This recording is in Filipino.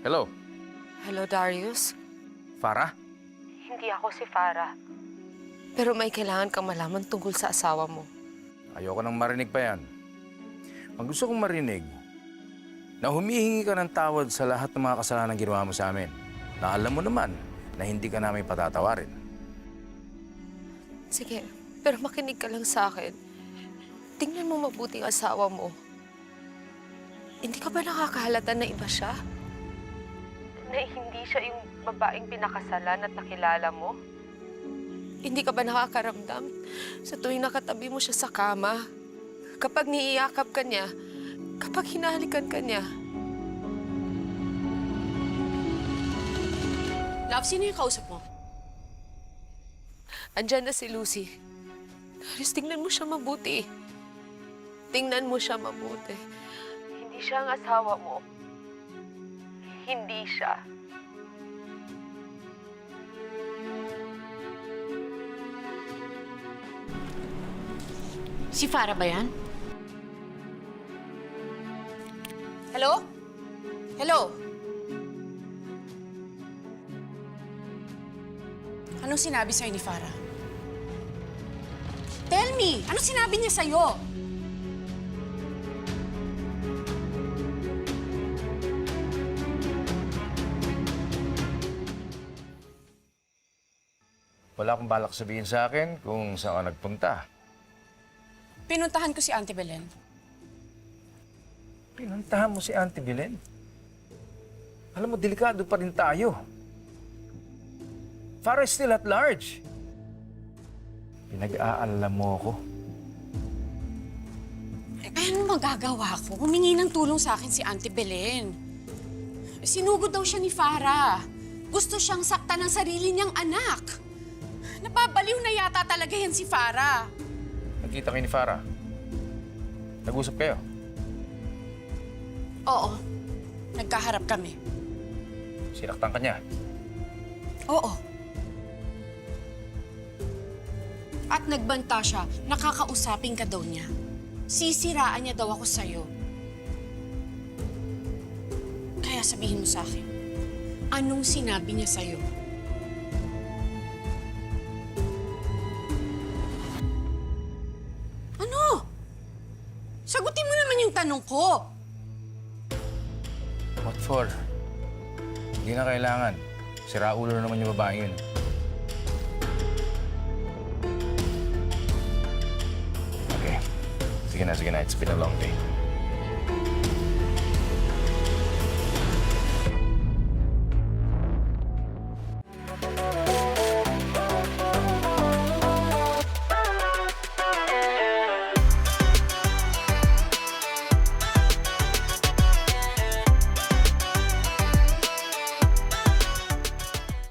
Hello? Hello, Darius. Farah? Hindi ako si Farah. Pero may kailangan kang malaman tungkol sa asawa mo. Ayoko nang marinig pa yan. Ang gusto kong marinig, na humihingi ka ng tawad sa lahat ng mga kasalanan ginawa mo sa amin. Na alam mo naman na hindi ka namin patatawarin. Sige, pero makinig ka lang sa akin. Tingnan mo mabuti ang asawa mo. Hindi ka ba nakakahalata na iba siya? Na hindi siya yung babaeng pinakasalan at nakilala mo? Hindi ka ba nakakaramdam sa tuwing nakatabi mo siya sa kama? Kapag niiyakap ka niya, kapag hinahalikan ka niya. Love, sino yung kausap mo? Andyan na si Lucy. Darius, tingnan mo siya mabuti. Tingnan mo siya mabuti. Hindi siya ang asawa mo. Hindi siya. Si Farah ba yan? Hello? Hello? Anong sinabi sa'yo ni Farah? Tell me, anong sinabi niya sa'yo? Wala akong balak sabihin sa akin kung saan ka nagpunta. Pinuntahan ko si Auntie Belen. Pinuntahan mo si Auntie Belen. Alam mo, delikado pa rin tayo. Farah is still at large. Pinag-aalala mo ako. Eh, ano magagawa ko? Humingi ng tulong sa akin si Auntie Belen. Sinugod daw siya ni Farah. Gusto siyang sakta ng sarili niyang anak. Napabaliw na yata talaga yan si Farah. Nagkita kayo ni Farah. Nag-usap kayo. Oo. Nagkaharap kami. Sinaktan ka niya. Oo. At nagbanta siya, nakakausapin ka daw niya. Sisiraan niya daw ako sa'yo. Kaya sabihin mo sa akin, anong sinabi niya sa'yo? Sagutin mo naman yung tanong ko. What for? Hindi na kailangan. Sira ulo na naman yung babae yun. Okay. Sige na, sige na. It's been a long day.